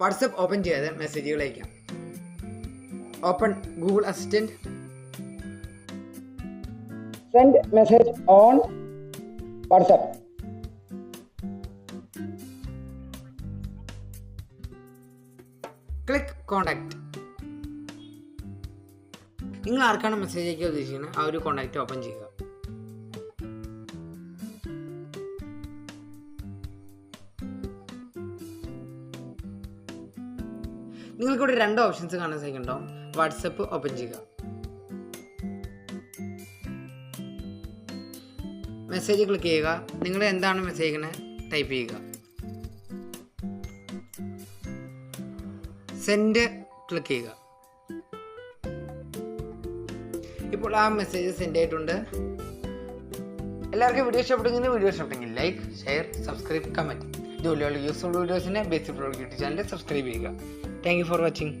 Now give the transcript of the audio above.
WhatsApp open ചെയ്യാതെ മെസ്സേജുകൾ അയക്കാം open Google assistant Send message on WhatsApp. Click contact നിങ്ങൾ ആർക്കാണ് മെസ്സേജ് അയക്കാൻ ഉദ്ദേശിക്കുന്നത് ആ ഒരു കോണ്ടാക്ട് ഓപ്പൺ ചെയ്യുക നിങ്ങൾക്കിവിടെ രണ്ട് ഓപ്ഷൻസ് കാണാൻ സാധിക്കുന്നുണ്ടാവും വാട്സപ്പ് ഓപ്പൺ ചെയ്യുക. മെസ്സേജ് ക്ലിക്ക് ചെയ്യുക. നിങ്ങൾ എന്താണ് മെസ്സേജ് ചെയ്യുന്നത് ടൈപ്പ് ചെയ്യുക? സെൻഡ് ക്ലിക്ക് ചെയ്യുക. ഇപ്പോൾ ആ മെസ്സേജ് സെൻഡ് ആയിട്ടുണ്ട് എല്ലാവർക്കും വീഡിയോ ഇഷ്ടപ്പെട്ടെങ്കിൽ വീഡിയോ ഇഷ്ടപ്പെട്ടെങ്കിൽ ലൈക്ക് ഷെയർ സബ്സ്ക്രൈബ് കമന്റ്. ഇതുപോലെയുള്ള യൂസ്ഫുൾ വീഡിയോസിനെ ബേസിക് പ്രോഡക്റ്റ് ചാനൽ സബ്സ്ക്രൈബ് ചെയ്യുക. Thank for watching